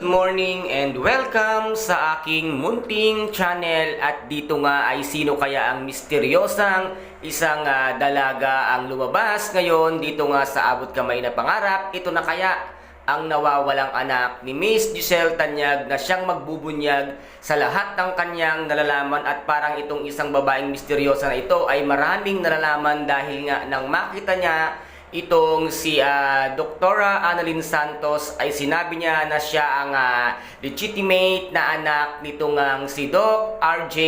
Morning and welcome sa aking munting channel. At dito nga ay sino kaya ang misteryosang isang ah, dalaga ang lumabas ngayon dito nga sa abot kamay na pangarap. Ito na kaya ang nawawalang anak ni Miss Giselle Tanyag na siyang magbubunyag sa lahat ng kanyang nalalaman. At parang itong isang babaeng misteryosa na ito ay maraming nalalaman dahil nga nang makita niya itong si ah, Doktora Annalyn Santos ay sinabi niya na siya ang ah, legitimate na anak nitong ang si Doc RJ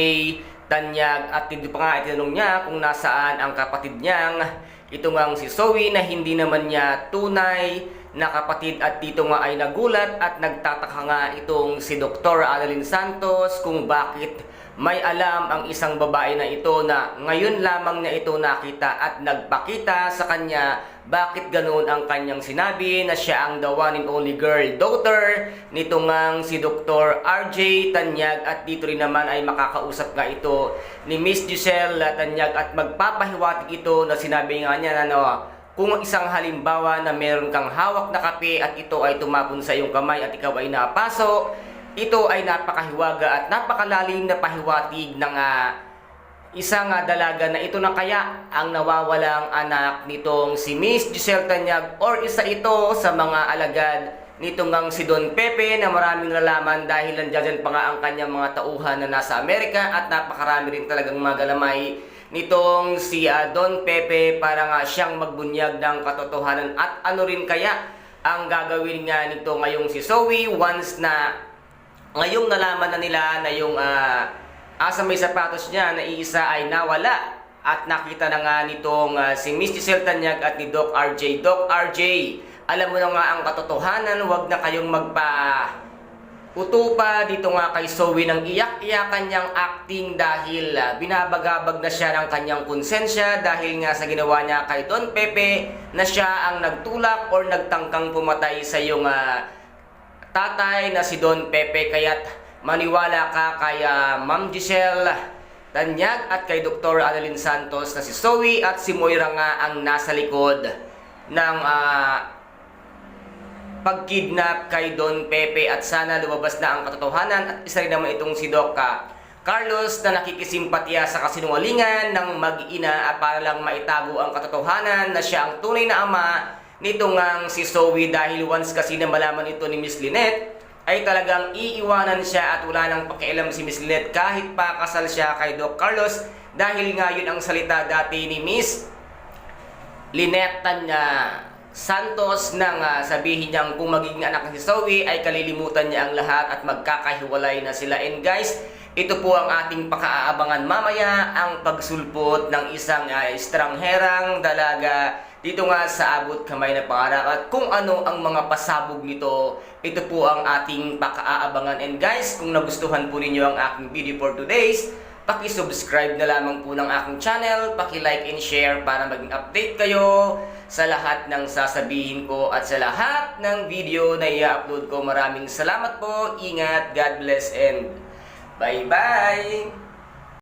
Tanyag. At hindi pa nga itinanong niya kung nasaan ang kapatid niyang itong ang si Zoe na hindi naman niya tunay na kapatid at dito nga ay nagulat at nagtataka nga itong si Dr. Annalyn Santos kung bakit may alam ang isang babae na ito na ngayon lamang na ito nakita at nagpakita sa kanya bakit ganoon ang kanyang sinabi na siya ang the one and only girl daughter nito ngang si Dr. RJ Tanyag at dito rin naman ay makakausap nga ito ni Miss Giselle Tanyag at magpapahiwatig ito na sinabi nga niya na no, kung isang halimbawa na meron kang hawak na kape at ito ay tumapon sa iyong kamay at ikaw ay napaso, ito ay napakahiwaga at napakalalim na pahiwatig ng ah, isang ah, dalaga na ito na kaya ang nawawalang anak nitong si Miss Giselle Tanyag or isa ito sa mga alagad nitong ang si Don Pepe na maraming nalaman dahil nandiyan pa nga ang kanyang mga tauhan na nasa Amerika at napakarami rin talagang mga galamay nitong si ah, Don Pepe para nga siyang magbunyag ng katotohanan at ano rin kaya ang gagawin nga nito ngayong si Zoe once na ngayong nalaman na nila na yung ah, asa may sapatos niya na iisa ay nawala at nakita na nga nitong ah, si Miss Giselle Tanyag at ni Doc RJ. Doc RJ, alam mo na nga ang katotohanan, wag na kayong magpa utupa dito nga kay Zoe ng iyak-iyakan niyang acting dahil ah, binabagabag na siya ng kanyang konsensya dahil nga sa ginawa niya kay Don Pepe na siya ang nagtulak or nagtangkang pumatay sa iyong ah, tatay na si Don Pepe kaya't maniwala ka kay ah, Ma'am Giselle Tanyag at kay Dr. Annalyn Santos na si Zoe at si Moira nga ang nasa likod ng ah, pagkidnap kay Don Pepe at sana lumabas na ang katotohanan at isa rin naman itong si Doc ah, Carlos na nakikisimpatya sa kasinungalingan ng mag-ina para lang maitago ang katotohanan na siya ang tunay na ama nito ngang si Zoe dahil once kasi na malaman ito ni Miss Lynette ay talagang iiwanan siya at wala nang pakialam si Miss Lynette kahit pa kasal siya kay Doc Carlos dahil nga yun ang salita dati ni Miss Lynette na Santos nang ah, sabihin niyang kung magiging anak ni Zoe ay kalilimutan niya ang lahat at magkakahiwalay na sila. And guys, ito po ang ating pakaabangan mamaya ang pagsulpot ng isang uh, estrangherang dalaga dito nga sa abot kamay na pangarap. At kung ano ang mga pasabog nito ito po ang ating pakaabangan and guys kung nagustuhan po ninyo ang aking video for today's Paki-subscribe na lamang po ng aking channel, paki-like and share para maging update kayo sa lahat ng sasabihin ko at sa lahat ng video na i-upload ko. Maraming salamat po, ingat, God bless and bye-bye!